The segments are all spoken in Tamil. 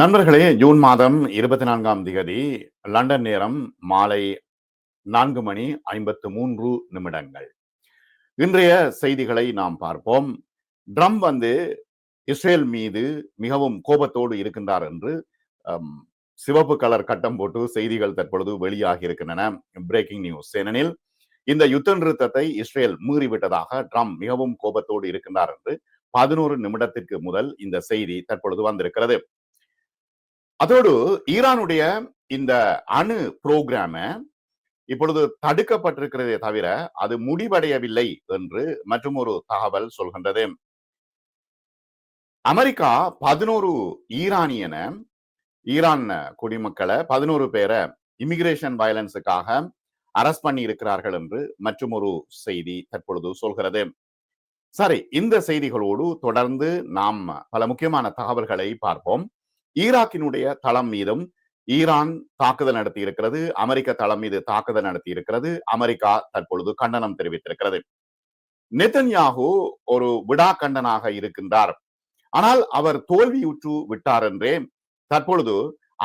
நண்பர்களே ஜூன் மாதம் இருபத்தி நான்காம் திகதி லண்டன் நேரம் மாலை நான்கு மணி ஐம்பத்து மூன்று நிமிடங்கள். இன்றைய செய்திகளை நாம் பார்ப்போம். ட்ரம்ப் வந்து இஸ்ரேல் மீது மிகவும் கோபத்தோடு இருக்கின்றார் என்று சிவப்பு கலர் கட்டம் போட்டு செய்திகள் தற்பொழுது வெளியாகி இருக்கின்றன. பிரேக்கிங் நியூஸ் ஏனெனில் இந்த யுத்த நிறுத்தத்தை இஸ்ரேல் மீறிவிட்டதாக ட்ரம்ப் மிகவும் கோபத்தோடு இருக்கின்றார் என்று பதினோரு நிமிடத்திற்கு முதல் இந்த செய்தி தற்பொழுது வந்திருக்கிறது. அதோடு ஈரானுடைய இந்த அணு புரோகிராம இப்பொழுது தடுக்கப்பட்டிருக்கிறதே தவிர அது முடிவடையவில்லை என்று மற்றும் ஒரு தகவல் சொல்கின்றது. அமெரிக்கா பதினோரு ஈரானியன ஈரான் குடிமக்களை பதினோரு பேரை இமிகிரேஷன் வயலன்ஸுக்காக அரெஸ்ட் பண்ணி இருக்கிறார்கள் என்று மற்றும் ஒரு செய்தி தற்பொழுது சொல்கிறது. சரி இந்த செய்திகளோடு தொடர்ந்து நாம் பல முக்கியமான தகவல்களை பார்ப்போம். ஈராக்கினுடைய தளம் மீதும் ஈரான் தாக்குதல் நடத்தி இருக்கிறது அமெரிக்க தளம் மீது தாக்குதல் நடத்தி இருக்கிறது அமெரிக்கா தற்பொழுது கண்டனம் தெரிவித்திருக்கிறது. நெதன்யாகு ஒரு விடா கண்டனாக இருக்கின்றார். ஆனால் அவர் தோல்வியுற்று விட்டார் என்றே தற்பொழுது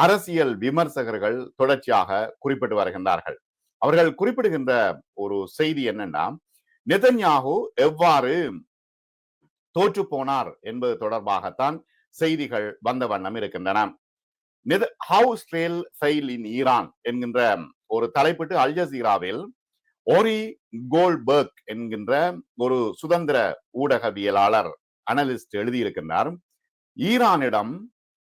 அரசியல் விமர்சகர்கள் தொடர்ச்சியாக குறிப்பிட்டு வருகின்றார்கள். அவர்கள் குறிப்பிடுகின்ற ஒரு செய்தி என்னன்னா நெதன்யாகு எவ்வாறு தோற்று போனார் என்பது தொடர்பாகத்தான் செய்திகள் வந்த வண்ணம் இருக்கின்றன. How Israel fail in Iran என்கின்ற ஒரு தலைப்பிட்டு அல் ஜசீராவில் ஓரி கோல்பர்க் என்கின்ற ஒரு சுதந்திர ஊடகவியலாளர் அனலிஸ்ட் எழுதியிருக்கின்றார். ஈரானிடம்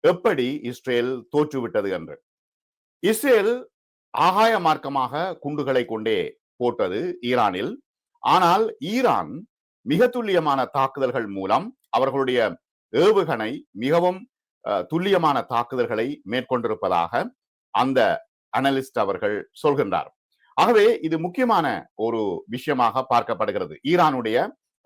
எப்படி இஸ்ரேல் தோற்றுவிட்டது என்று. இஸ்ரேல் ஆகாய மார்க்கமாக குண்டுகளை கொண்டே போட்டது ஈரானில். ஆனால் ஈரான் மிக துல்லியமான தாக்குதல்கள் மூலம் அவர்களுடைய ஏவுகணை மிகவும் அஹ், துல்லியமான தாக்குதல்களை மேற்கொண்டிருப்பதாக அந்த அனலிஸ்ட் அவர்கள் சொல்கின்றார். ஆகவே இது முக்கியமான ஒரு விஷயமாக பார்க்கப்படுகிறது. ஈரானுடைய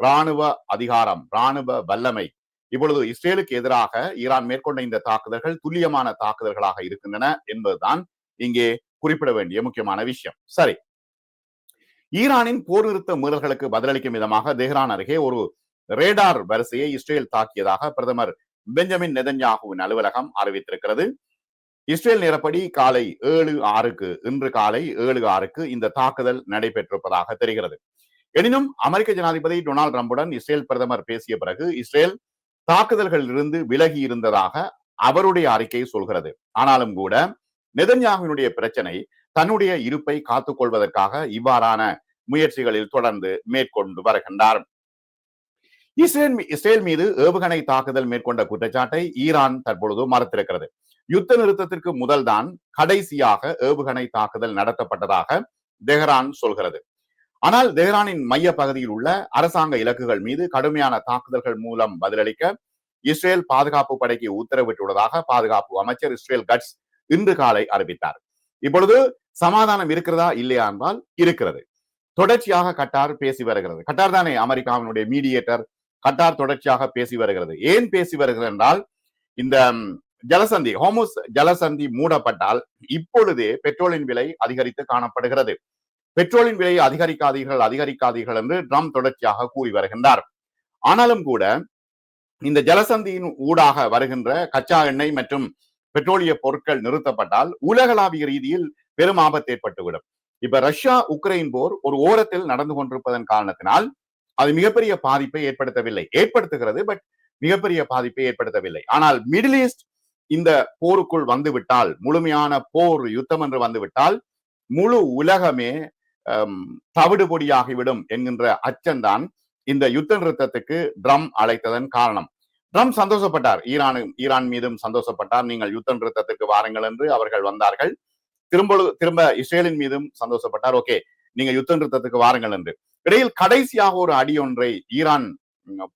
ராணுவ அதிகாரம் இராணுவ வல்லமை இப்பொழுது இஸ்ரேலுக்கு எதிராக ஈரான் மேற்கொண்ட இந்த தாக்குதல்கள் துல்லியமான தாக்குதல்களாக இருக்கின்றன என்பதுதான் இங்கே குறிப்பிட வேண்டிய முக்கியமான விஷயம். சரி. ஈரானின் போர் நிறுத்த மீறல்களுக்கு பதிலளிக்கும் விதமாக தெஹ்ரான் அருகே ஒரு ரேடார் வரிசையை இஸ்ரேல் தாக்கியதாக பிரதமர் பெஞ்சமின் நெதன்யாகுவின் அலுவலகம் அறிவித்திருக்கிறது. இஸ்ரேல் நேரப்படி காலை ஏழு ஆறுக்கு இன்று காலை ஏழு ஆறுக்கு இந்த தாக்குதல் நடைபெற்றிருப்பதாக தெரிகிறது. எனினும் அமெரிக்க ஜனாதிபதி டொனால்டு ட்ரம்புடன் இஸ்ரேல் பிரதமர் பேசிய பிறகு இஸ்ரேல் தாக்குதல்களில் இருந்து விலகி இருந்ததாக அவருடைய அறிக்கை சொல்கிறது. ஆனாலும் கூட நெதன்யாகுவினுடைய பிரச்சனை தன்னுடைய இருப்பை காத்துக்கொள்வதற்காக இவ்வாறான முயற்சிகளில் தொடர்ந்து மேற்கொண்டு வருகின்றார். இஸ்ரேல் இஸ்ரேல் மீது ஏவுகணை தாக்குதல் மேற்கொண்ட குற்றச்சாட்டை ஈரான் தற்பொழுது மறுத்திருக்கிறது. யுத்த நிறுத்தத்திற்கு முதல்தான் கடைசியாக ஏவுகணை தாக்குதல் நடத்தப்பட்டதாக தெஹ்ரான் சொல்கிறது. ஆனால் தெஹ்ரானின் மைய பகுதியில் உள்ள அரசாங்க இலக்குகள் மீது கடுமையான தாக்குதல்கள் மூலம் பதிலளிக்க இஸ்ரேல் பாதுகாப்பு படைக்கு உத்தரவிட்டுள்ளதாக பாதுகாப்பு அமைச்சர் இஸ்ரேல் கட்ஸ் இன்று காலை அறிவித்தார். இப்பொழுது சமாதானம் இருக்கிறதா இல்லையா என்றால் இருக்கிறது. தொடர்ச்சியாக கட்டார் பேசி வருகிறது. கட்டார் தானே அமெரிக்காவினுடைய மீடியேட்டர் கட்டார் தொடர்ச்சியாக பேசி வருகிறது. ஏன் பேசி வருகிறது என்றால் இந்த ஜலசந்தி ஹோமுஸ் ஜலசந்தி மூடப்பட்டால் இப்பொழுதே பெட்ரோலின் விலை அதிகரித்து காணப்படுகிறது. பெட்ரோலின் விலையை அதிகரிக்காதீர்கள் அதிகரிக்காதீர்கள் என்று ட்ரம்ப் தொடர்ச்சியாக கூறி வருகின்றார். ஆனாலும் கூட இந்த ஜலசந்தியின் ஊடாக வருகின்ற கச்சா எண்ணெய் மற்றும் பெட்ரோலிய பொருட்கள் நிறுத்தப்பட்டால் உலகளாவிய ரீதியில் பெரும் ஆபத்து ஏற்பட்டுவிடும். இப்ப ரஷ்யா உக்ரைன் போர் ஒரு ஓரத்தில் நடந்து கொண்டிருப்பதன் காரணத்தினால் அது மிகப்பெரிய பாதிப்பை ஏற்படுத்தவில்லை. ஏற்படுத்துகிறது பட் மிகப்பெரிய பாதிப்பை ஏற்படுத்தவில்லை. ஆனால் மிடில் ஈஸ்ட் இந்த போருக்குள் வந்துவிட்டால் முழுமையான போர் யுத்தம் என்று வந்துவிட்டால் முழு உலகமே தவிடு பொடியாகிவிடும் என்கின்ற அச்சம்தான் இந்த யுத்த நிறுத்தத்துக்கு ட்ரம் அழைத்ததன் காரணம். ட்ரம்ப் சந்தோஷப்பட்டார். ஈரானு ஈரான் மீதும் சந்தோஷப்பட்டார். நீங்கள் யுத்த நிறுத்தத்திற்கு வாருங்கள் என்று அவர்கள் வந்தார்கள். திரும்ப திரும்ப இஸ்ரேலின் மீதும் சந்தோஷப்பட்டார். ஓகே நீங்க யுத்த நிறுத்தத்துக்கு வாருங்கள் என்று. இடையில் கடைசியாக ஒரு அடி ஒன்றை ஈரான்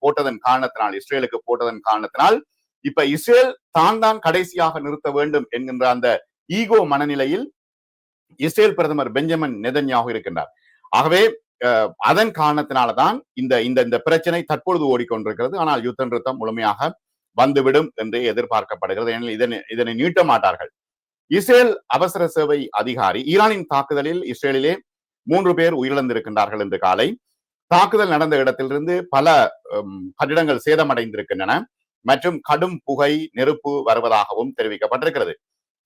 போட்டதன் காரணத்தினால் இஸ்ரேலுக்கு போட்டதன் காரணத்தினால் இப்ப இஸ்ரேல் தான் தான் கடைசியாக நிறுத்த வேண்டும் என்கின்ற அந்த ஈகோ மனநிலையில் இஸ்ரேல் பிரதமர் பெஞ்சமின் நெதன்யாகு இருக்கின்றார். ஆகவே அஹ், அதன் காரணத்தினாலதான் இந்த இந்த இந்த பிரச்சனை தற்பொழுது ஓடிக்கொண்டிருக்கிறது. ஆனால் யுத்த நிறுத்தம் முழுமையாக வந்துவிடும் என்று எதிர்பார்க்கப்படுகிறது. ஏனெனில் இதனை இதனை நீட்ட மாட்டார்கள். இஸ்ரேல் அவசர சேவை அதிகாரி ஈரானின் தாக்குதலில் இஸ்ரேலிலே மூன்று பேர் உயிரிழந்திருக்கின்றார்கள் இன்று காலை. தாக்குதல் நடந்த இடத்திலிருந்து பல கட்டிடங்கள் சேதமடைந்திருக்கின்றன மற்றும் கடும் புகை நெருப்பு வருவதாகவும் தெரிவிக்கப்பட்டிருக்கிறது.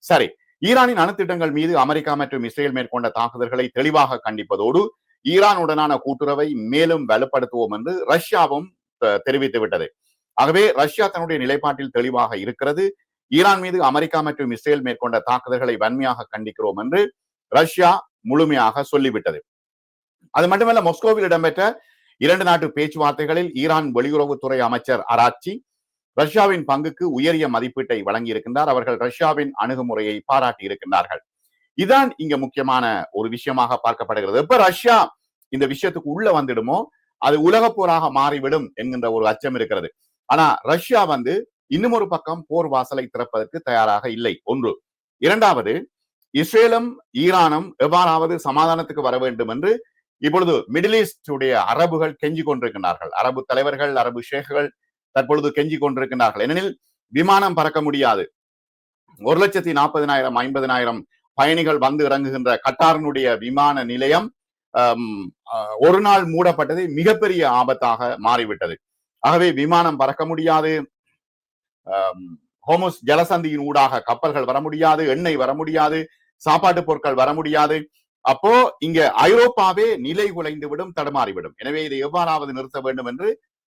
சரி ஈரானின் அணுத்திட்டங்கள் மீது அமெரிக்கா மற்றும் இஸ்ரேல் மேற்கொண்ட தாக்குதல்களை தெளிவாக கண்டிப்பதோடு ஈரானுடனான கூட்டுறவை மேலும் வலுப்படுத்துவோம் என்று ரஷ்யாவும் அஹ், தெரிவித்து விட்டது. ஆகவே ரஷ்யா தன்னுடைய நிலைப்பாட்டில் தெளிவாக இருக்கிறது. ஈரான் மீது அமெரிக்கா மற்றும் இஸ்ரேல் மேற்கொண்ட தாக்குதல்களை வன்மையாக கண்டிக்கிறோம் என்று ரஷ்யா முழுமையாக சொல்லிவிட்டது. அது மட்டுமல்ல மொஸ்கோவில் இடம்பெற்ற இரண்டு நாட்டு பேச்சுவார்த்தைகளில் ஈரான் வெளியுறவுத்துறை அமைச்சர் அராச்சி ரஷ்யாவின் பங்குக்கு உயரிய மதிப்பீட்டை வழங்கியிருக்கின்றார். அவர்கள் ரஷ்யாவின் அணுகுமுறையை பாராட்டி இருக்கின்றார்கள். இதான் இங்க முக்கியமான ஒரு விஷயமாக பார்க்கப்படுகிறது. எப்ப ரஷ்யா இந்த விஷயத்துக்கு உள்ள வந்துடுமோ அது உலகப் போராக மாறிவிடும் என்கின்ற ஒரு அச்சம் இருக்கிறது. ஆனா ரஷ்யா வந்து இன்னும் ஒரு பக்கம் போர் வாசலை திறப்பதற்கு தயாராக இல்லை. ஒன்று. இரண்டாவது இஸ்ரேலும் ஈரானும் எவ்வாறாவது சமாதானத்துக்கு வர வேண்டும் என்று இப்பொழுது மிடில் ஈஸ்டுடைய அரபுகள் கெஞ்சி கொண்டிருக்கின்றார்கள். அரபு தலைவர்கள் அரபு ஷேக்குகள் தற்பொழுது கெஞ்சி கொண்டிருக்கின்றார்கள். ஏனெனில் விமானம் பறக்க முடியாது. ஒரு லட்சத்தி நாற்பதினாயிரம் ஐம்பதினாயிரம் பயணிகள் வந்து இறங்குகின்ற கட்டாரினுடைய விமான நிலையம் அஹ், ஒரு நாள் மூடப்பட்டது மிகப்பெரிய ஆபத்தாக மாறிவிட்டது. ஆகவே விமானம் பறக்க முடியாது. ஹோமஸ் ஜலசந்தியின் ஊடாக கப்பல்கள் வர முடியாது எண்ணெய் வர முடியாது சாப்பாட்டு பொருட்கள் வர முடியாது. அப்போ இங்க ஐரோப்பாவே நிலை குலைந்து விடும் தடுமாறிவிடும் எனவே இதை எவ்வாறாவது நிறுத்த வேண்டும் என்று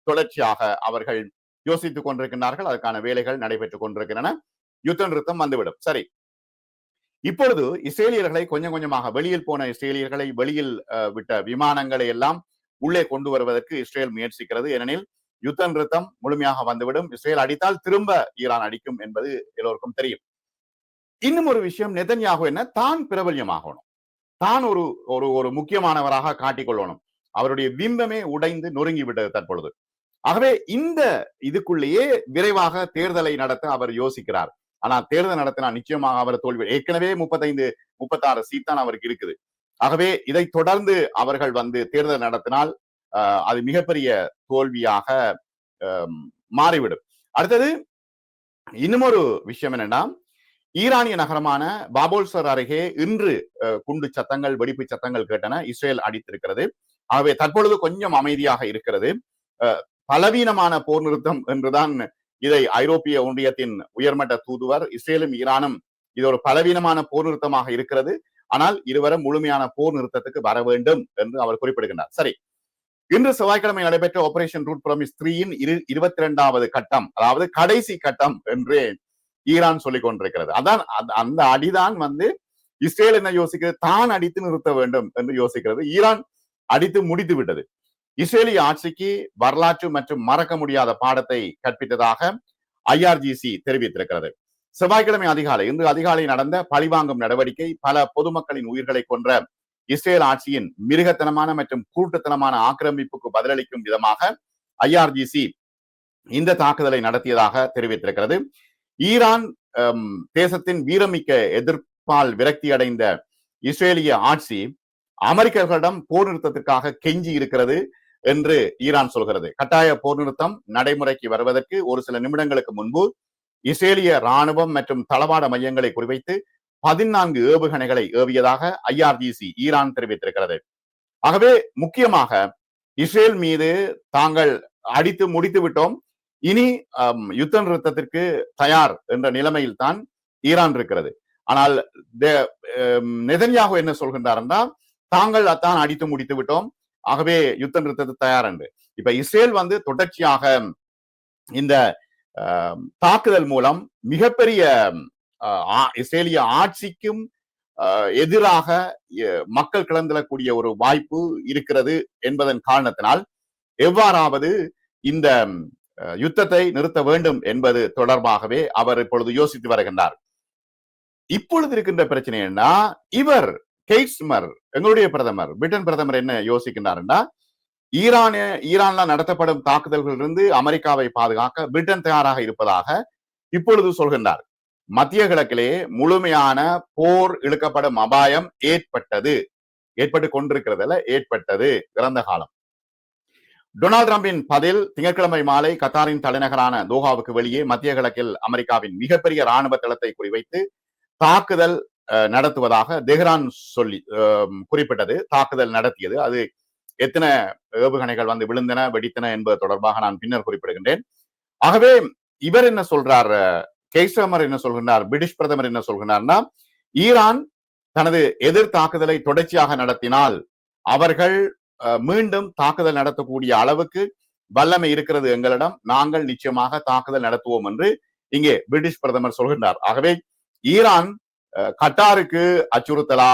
தொடர்ச்சியாக அவர்கள் யோசித்துக் கொண்டிருக்கின்றார்கள். அதற்கான வேலைகள் நடைபெற்றுக் கொண்டிருக்கின்றன. யுத்த நிறுத்தம் வந்துவிடும். சரி. இப்பொழுது இஸ்ரேலியர்களை கொஞ்சம் கொஞ்சமாக வெளியில் போன இஸ்ரேலியர்களை வெளியில் அஹ், விட்ட விமானங்களை எல்லாம் உள்ளே கொண்டு வருவதற்கு இஸ்ரேல் முயற்சிக்கிறது. ஏனெனில் யுத்த நிறுத்தம் முழுமையாக வந்துவிடும். இஸ்ரேல் அடித்தால் திரும்ப ஈரான் அடிக்கும் என்பது எல்லோருக்கும் தெரியும். இன்னும் ஒரு விஷயம் நெதன்யாகு என்ன? தான் பிரபல்யமாகணும். தான் ஒரு ஒரு ஒரு முக்கியமானவராக காட்டிக்கொள்ளணும். அவருடைய பிம்பமே உடைந்து நொறுங்கி விட்டது தற்பொழுது. ஆகவே இந்த இதுக்குள்ளேயே விரைவாக தேர்தலை நடத்த அவர் யோசிக்கிறார். ஆனா தேர்தல் நடத்தினா நிச்சயமாக அவர் தோல்வி ஏற்கனவே முப்பத்தைந்து முப்பத்தாறு சீட் தான் அவருக்கு இருக்குது. ஆகவே இதை தொடர்ந்து அவர்கள் வந்து தேர்தல் நடத்தினால் அது மிகப்பெரிய தோல்வியாக மாறிவிடும். அடுத்தது இன்னும் ஒரு விஷயம் என்னன்னா ஈரானிய நகரமான பாபோல்சர் அருகே இன்று குண்டு சத்தங்கள் வெடிப்பு சத்தங்கள் கேட்டன இஸ்ரேல் அடித்திருக்கிறது. ஆகவே தற்பொழுது கொஞ்சம் அமைதியாக இருக்கிறது. அஹ், பலவீனமான போர் நிறுத்தம் என்றுதான் இதை ஐரோப்பிய ஒன்றியத்தின் உயர்மட்ட தூதுவர் இஸ்ரேலும் ஈரானும் இது ஒரு பலவீனமான போர் நிறுத்தமாக இருக்கிறது. ஆனால் இருவரும் முழுமையான போர் நிறுத்தத்துக்கு வர வேண்டும் என்று அவர் குறிப்பிடுகின்றார். சரி இன்று செவ்வாய்க்கிழமை நடைபெற்ற ஆபரேஷன் ரூட் ப்ராமிஸ் த்ரீயின் இரு இருபத்தி இரண்டாவது கட்டம் அதாவது கடைசி கட்டம் என்று ஈரான் சொல்லிக் கொண்டிருக்கிறது. அதான் அந்த- அந்த அடிதான் வந்து இஸ்ரேல் என்ன யோசிக்கிறது? தான் அடித்து நிறுத்த வேண்டும் என்று யோசிக்கிறது. ஈரான் அடித்து முடித்து விட்டது. இஸ்ரேலிய ஆட்சிக்கு வரலாற்று மற்றும் மறக்க முடியாத பாடத்தை கற்பித்ததாக ஐஆர்ஜிசி தெரிவித்திருக்கிறது. செவ்வாய்க்கிழமை அதிகாலை இன்று அதிகாலை நடந்த பழிவாங்கும் நடவடிக்கை பல பொதுமக்களின் உயிர்களை கொன்ற இஸ்ரேல் ஆட்சியின் மிருகத்தனமான மற்றும் கூட்டுத்தனமான ஆக்கிரமிப்புக்கு பதிலளிக்கும் விதமாக ஐஆர்ஜிசி இந்த தாக்குதலை நடத்தியதாக தெரிவித்திருக்கிறது. ஈரான் தேசத்தின் வீரமிக்க எதிர்ப்பால் விரக்தி அடைந்த இஸ்ரேலிய ஆட்சி அமெரிக்கர்களிடம் போர் நிறுத்தத்திற்காக கெஞ்சி இருக்கிறது என்று ஈரான் சொல்கிறது. கட்டாய போர் நிறுத்தம் நடைமுறைக்கு வருவதற்கு ஒரு சில நிமிடங்களுக்கு முன்பு இஸ்ரேலிய ராணுவம் மற்றும் தளவாட மையங்களை குறிவைத்து பதினான்கு ஏவுகணைகளை ஏவியதாக ஐஆர்ஜிசி ஈரான் தெரிவித்திருக்கிறது. ஆகவே முக்கியமாக இஸ்ரேல் மீது தாங்கள் அடித்து முடித்து விட்டோம். இனி யுத்த நிறுத்தத்திற்கு தயார் என்ற நிலைமையில் தான் ஈரான் இருக்கிறது. ஆனால் நெதன்யாகு என்ன சொல்கின்றார் என்றால் தாங்கள் அத்தான் அடித்து முடித்து விட்டோம். ஆகவே யுத்த நிறுத்தத்துக்கு தயார் என்று. இப்ப இஸ்ரேல் வந்து தொடர்ச்சியாக இந்த தாக்குதல் மூலம் மிகப்பெரிய இஸ்ரேலிய ஆட்சிக்கும் ஆஹ், எதிராக மக்கள் கலந்துடக்கூடிய ஒரு வாய்ப்பு இருக்கிறது என்பதன் காரணத்தினால் எவ்வாறாவது இந்த அஹ், யுத்தத்தை நிறுத்த வேண்டும் என்பது தொடர்பாகவே அவர் இப்பொழுது யோசித்து வருகின்றார். இப்பொழுது இருக்கின்ற பிரச்சனை என்ன? இவர் கெய்ஸ்மர் எங்களுடைய பிரதமர் பிரிட்டன் பிரதமர் என்ன யோசிக்கின்றார்னா ஈரான ஈரான்ல நடத்தப்படும் தாக்குதல்களிலிருந்து அமெரிக்காவை பாதுகாக்க பிரிட்டன் தயாராக இருப்பதாக இப்பொழுது சொல்கின்றார். மத்திய கிழக்கிலே முழுமையான போர் இழுக்கப்படும் அபாயம் ஏற்பட்டது. ஏற்பட்டு கொண்டிருக்கிறதுல ஏற்பட்டது இறந்த காலம். டொனால்ட் டிரம்பின் பதில் திங்கட்கிழமை மாலை கத்தாரின் தலைநகரான தோஹாவுக்கு வெளியே மத்திய கிழக்கில் அமெரிக்காவின் மிகப்பெரிய ராணுவ தளத்தை குறிவைத்து தாக்குதல் அஹ், நடத்துவதாக தெஹ்ரான் சொல்லி அஹ், குறிப்பிட்டது. தாக்குதல் நடத்தியது. அது எத்தனை ஏவுகணைகள் வந்து விழுந்தன வெடித்தன என்பது தொடர்பாக நான் பின்னர் குறிப்பிடுகின்றேன். ஆகவே இவர் என்ன சொல்றார் கேஸ்டமர் என்ன சொல்கிறார் பிரிட்டிஷ் பிரதமர் என்ன சொல்கிறார்னா ஈரான் தனது எதிர் தாக்குதலை தொடர்ச்சியாக நடத்தினால் அவர்கள் அஹ், மீண்டும் தாக்குதல் நடத்தக்கூடிய அளவுக்கு வல்லமை இருக்கிறது எங்களிடம். நாங்கள் நிச்சயமாக தாக்குதல் நடத்துவோம் என்று இங்கே பிரிட்டிஷ் பிரதமர் சொல்கின்றார். ஆகவே ஈரான் அஹ், கட்டாருக்கு அச்சுறுத்தலா?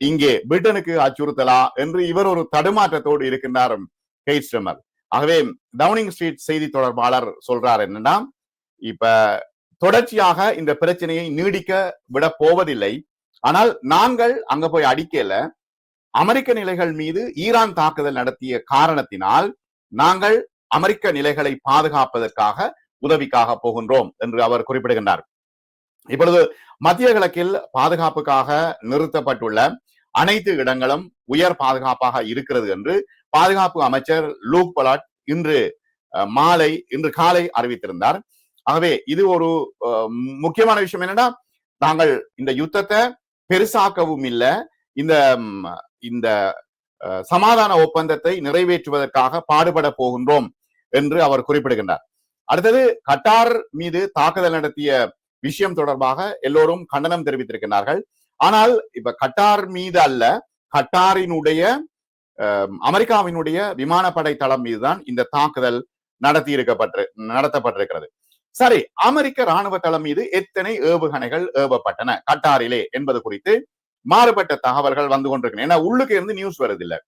இங்கே பிரிட்டனுக்கு அச்சுறுத்தலா? என்று இவர் ஒரு தடுமாற்றத்தோடு இருக்கின்றார் கெய்ஸ்டமர் ஆகவே டவுனிங் ஸ்ட்ரீட் செய்தி தொடர்பாளர் சொல்றார் என்னன்னா இப்ப தொடர்ச்சியாக இந்த பிரச்சனையை நீடிக்க விட போவதில்லை. ஆனால் நாங்கள் அங்க போய் அடிக்கல அமெரிக்க நிலைகள் மீது ஈரான் தாக்குதல் நடத்திய காரணத்தினால் நாங்கள் அமெரிக்க நிலைகளை பாதுகாப்பதற்காக உதவிக்காக போகின்றோம் என்று அவர் குறிப்பிடுகின்றார். இப்பொழுது மத்திய கிழக்கில் பாதுகாப்புக்காக நிறுத்தப்பட்டுள்ள அனைத்து இடங்களும் உயர் பாதுகாப்பாக இருக்கிறது என்று பாதுகாப்பு அமைச்சர் லூக் பலாட் இன்று அஹ், மாலை இன்று காலை அறிவித்திருந்தார். ஆகவே இது ஒரு முக்கியமான விஷயம் என்னன்னா நாங்கள் இந்த யுத்தத்தை பெருசாக்கவும் இல்லை இந்த இந்த சமாதான ஒப்பந்தத்தை நிறைவேற்றுவதற்காக பாடுபட போகின்றோம் என்று அவர் குறிப்பிடுகின்றார். அடுத்தது கட்டார் மீது தாக்குதல் நடத்திய விஷயம் தொடர்பாக எல்லோரும் கண்டனம் தெரிவித்திருக்கிறார்கள் ஆனால் இப்ப கட்டார் மீது அல்ல கட்டாரினுடைய அஹ், அமெரிக்காவினுடைய விமானப்படை தளம் மீதுதான் இந்த தாக்குதல் நடத்தி இருக்கப்பட்டு நடத்தப்பட்டிருக்கிறது. சரி அமெரிக்க ராணுவ தளம் மீது எத்தனை ஏவுகணைகள் ஏவப்பட்டன? கட்டாரிலே என்பது குறித்து மாறுபட்ட தகவல்கள் வந்து கொண்டிருக்கின்றன. ஏன்னா உள்ளுக்கு இருந்து நியூஸ் வருதில்லை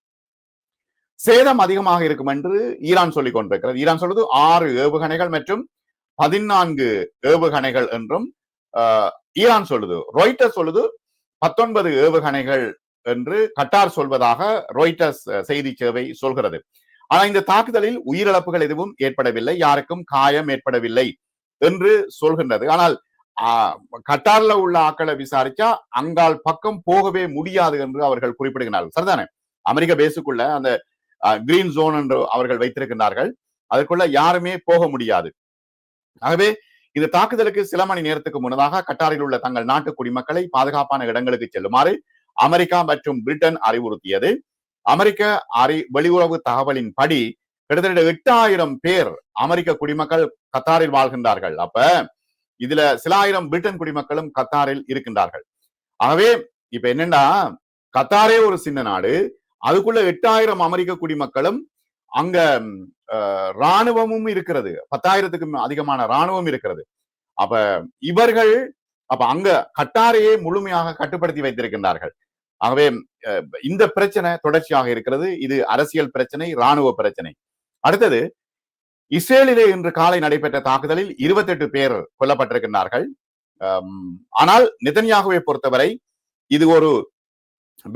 சேதம் அதிகமாக இருக்கும் என்று ஈரான் சொல்லிக் கொண்டிருக்கிறது. ஈரான் சொல்வது ஆறு ஏவுகணைகள் மற்றும் பதினான்கு ஏவுகணைகள் என்றும் ஆஹ், ஈரான் சொல்லுது. ரொய்ட்டர் சொல்லுது பத்தொன்பது ஏவுகணைகள் என்று கட்டார் சொல்வதாக ரொய்ட்டர்ஸ் செய்தி சேவை சொல்கிறது. ஆனா இந்த தாக்குதலில் உயிரிழப்புகள் எதுவும் ஏற்படவில்லை. யாருக்கும் காயம் ஏற்படவில்லை. என்று சொல்கின்றது. ஆனால் ஆஹ், கட்டார்ல உள்ள ஆக்களை விசாரிச்சா அங்கால் பக்கம் போகவே முடியாது என்று அவர்கள் குறிப்பிடுகிறார்கள் சரிதானே? அமெரிக்க பேசுக்குள்ள அந்த கிரீன் ஜோன் என்று அவர்கள் வைத்திருக்கிறார்கள் அதற்குள்ள யாருமே போக முடியாது. ஆகவே இந்த தாக்குதலுக்கு சில மணி நேரத்துக்கு முன்னதாக கட்டாரில் உள்ள தங்கள் நாட்டு குடிமக்களை பாதுகாப்பான இடங்களுக்கு செல்லுமாறு அமெரிக்கா மற்றும் பிரிட்டன் அறிவுறுத்தியது. அமெரிக்க அறி வெளியுறவு தகவலின் படி கிட்டத்தட்ட எட்டாயிரம் பேர் அமெரிக்க குடிமக்கள் கத்தாரில் வாழ்கின்றார்கள். அப்ப இதுல சில ஆயிரம் பிரிட்டன் குடிமக்களும் கத்தாரில் இருக்கின்றார்கள். ஆகவே இப்ப என்னன்னா கத்தாரே ஒரு சின்ன நாடு. அதுக்குள்ள எட்டாயிரம் அமெரிக்க குடிமக்களும் அங்க அஹ், ராணுவமும் இருக்கிறது. பத்தாயிரத்துக்கும் அதிகமான ராணுவம் இருக்கிறது. அப்ப இவர்கள் அப்ப அங்க கட்டாரையே முழுமையாக கட்டுப்படுத்தி வைத்திருக்கின்றார்கள். ஆகவே அஹ், இந்த பிரச்சனை தொடர்ச்சியாக இருக்கிறது. இது அரசியல் பிரச்சனை ராணுவ பிரச்சனை. அடுத்தது இஸ்ரேலிலே இன்று காலை நடைபெற்ற தாக்குதலில் இருபத்தெட்டு பேர் கொல்லப்பட்டிருக்கின்றார்கள். ஆனால் நிதன்யாகுவை பொறுத்தவரை இது ஒரு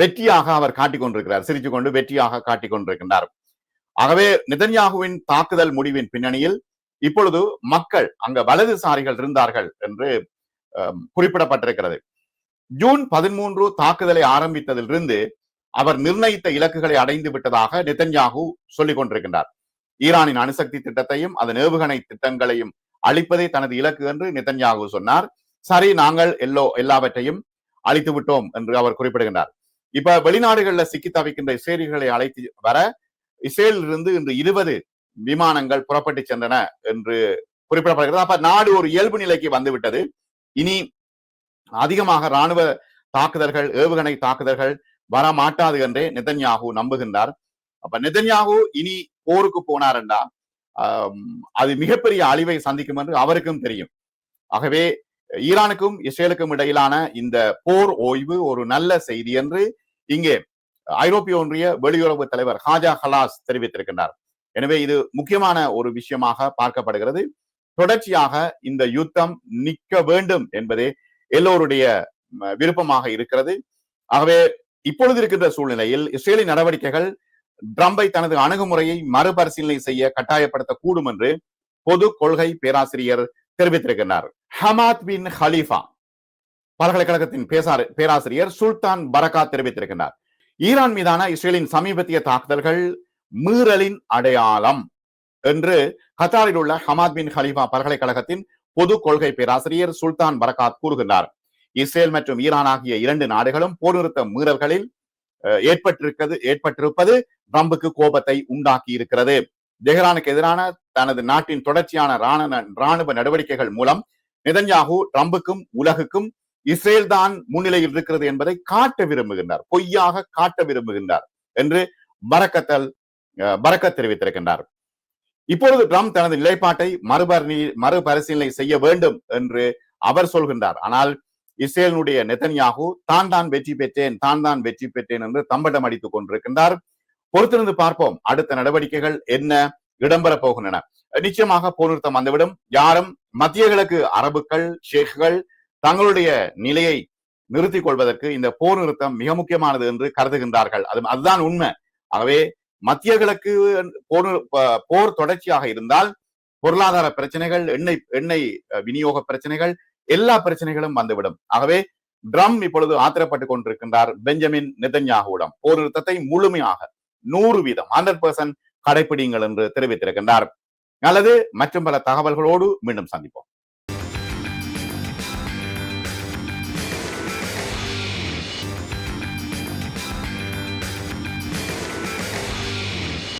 வெற்றியாக அவர் காட்டிக் கொண்டிருக்கிறார். சிரிச்சு கொண்டு வெற்றியாக காட்டிக் கொண்டிருக்கின்றார். ஆகவே நிதன்யாகுவின் தாக்குதல் முடிவின் பின்னணியில் இப்பொழுது மக்கள் அங்க வலதுசாரிகள் இருந்தார்கள் என்று குறிப்பிடப்பட்டிருக்கிறது. ஜூன் பதிமூன்று தாக்குதலை ஆரம்பித்ததிலிருந்து அவர் நிர்ணயித்த இலக்குகளை அடைந்து விட்டதாக நிதன்யாகு சொல்லிக் கொண்டிருக்கின்றார். ஈரானின் அணுசக்தி திட்டத்தையும் அதன் ஏவுகணை திட்டங்களையும் அழிப்பதே தனது இலக்கு என்று நிதன்யாகு சொன்னார். சரி நாங்கள் எல்லோ எல்லாவற்றையும் அழித்து விட்டோம் என்று அவர் குறிப்பிடுகின்றார். இப்ப வெளிநாடுகள்ல சிக்கி தவிக்கின்ற இஸ்ரேலிகளை அழைத்து வர இஸ்ரேலில் இருந்து இன்று இருபது விமானங்கள் புறப்பட்டு சென்றன என்று குறிப்பிடப்படுகிறது. அப்ப நாடு ஒரு இயல்பு நிலைக்கு வந்துவிட்டது இனி அதிகமாக ராணுவ தாக்குதல்கள் ஏவுகணை தாக்குதல்கள் வர மாட்டாது என்றே நிதன்யாகு நம்புகின்றார். அப்ப நிதன்யாகு இனி போருக்கு போனார்டா அது மிகப்பெரிய அழிவை சந்திக்கும் என்று அவருக்கும் தெரியும். ஆகவே ஈரானுக்கும் இஸ்ரேலுக்கும் இடையிலான இந்த போர் ஓய்வு ஒரு நல்ல செய்தி என்று இங்கே ஐரோப்பிய ஒன்றிய வெளியுறவு தலைவர் ஹாஜா ஹலாஸ் தெரிவித்திருக்கின்றார். எனவே இது முக்கியமான ஒரு விஷயமாக பார்க்கப்படுகிறது. தொடர்ச்சியாக இந்த யுத்தம் நிற்க வேண்டும் என்பதே எல்லோருடைய விருப்பமாக இருக்கிறது. ஆகவே இப்பொழுது இருக்கின்ற சூழ்நிலையில் இஸ்ரேலின் நடவடிக்கைகள் ட்ரம்பை தனது அணுகுமுறையை மறுபரிசீலனை செய்ய கட்டாயப்படுத்தக்கூடும் என்று பொது கொள்கை பேராசிரியர் தெரிவித்திருக்கிறார். ஹமாத் பின் ஹலீஃபா பல்கலைக்கழகத்தின் பேராசிரியர் சுல்தான் பரகா தெரிவித்திருக்கிறார். ஈரான் மீதான இஸ்ரேலின் சமீபத்திய தாக்குதல்கள் மீறலின் அடையாளம் என்று கத்தாரில் உள்ள ஹமாத் பின் ஹலீஃபா பல்கலைக்கழகத்தின் பொது கொள்கை பேராசிரியர் சுல்தான் பரகாத் கூறுகின்றார். இஸ்ரேல் மற்றும் ஈரான் ஆகிய இரண்டு நாடுகளும் போர் நிறுத்த மீறல்களில் ஏற்பட்டிருக்கிறது ஏற்பட்டிருப்பது ட்ரம்புக்கு கோபத்தை உண்டாக்கி இருக்கிறது. தெஹ்ரானுக்கு எதிரான தனது நாட்டின் தொடர்ச்சியான ராணுவ ராணுவ நடவடிக்கைகள் மூலம் நிதன்யாகு ட்ரம்புக்கும் உலகுக்கும் இஸ்ரேல் தான் முன்னிலையில் இருக்கிறது என்பதை காட்ட விரும்புகின்றார். பொய்யாக காட்ட விரும்புகின்றார் என்று பரக்கத்தல் பரக்கத் தெரிவித்திருக்கின்றார். இப்பொழுது ட்ரம்ப் தனது நிலைப்பாட்டை மறுபரி மறுபரிசீலனை செய்ய வேண்டும் என்று அவர் சொல்கின்றார். ஆனால் இஸ்ரேலினுடைய நெதன்யாகு தான் தான் வெற்றி பெற்றேன் தான் தான் வெற்றி பெற்றேன் என்று தம்பட்டம் அடித்துக் கொண்டிருக்கின்றார். பொறுத்திருந்து பார்ப்போம் அடுத்த நடவடிக்கைகள் என்ன இடம்பெறப் போகின்றன. நிச்சயமாக போர் நிறுத்தம் வந்துவிடும். யாரும் மத்திய கிழக்கு அரபுக்கள் ஷேக்குகள் தங்களுடைய நிலையை நிறுத்திக் கொள்வதற்கு இந்த போர் நிறுத்தம் மிக முக்கியமானது என்று கருதுகின்றார்கள். அது அதுதான் உண்மை. ஆகவே மத்திய கிழக்கு போர் போர் தொடர்ச்சியாக இருந்தால் பொருளாதார பிரச்சனைகள் எண்ணெய் எண்ணெய் அஹ், விநியோக பிரச்சனைகள் எல்லா பிரச்சனைகளும் வந்துவிடும். ஆகவே ட்ரம் இப்பொழுது ஆத்திரப்பட்டுக் கொண்டிருக்கின்றார் பெஞ்சமின் நெதன்யாகுவிடம். போர் நிறுத்தத்தை முழுமையாக நூறு வீதம் ஹண்ட்ரட் பர்சன்ட் கடைபிடிங்கள் என்று தெரிவித்திருக்கின்றார். நல்லது மற்றும் பல தகவல்களோடு மீண்டும் சந்திப்போம்.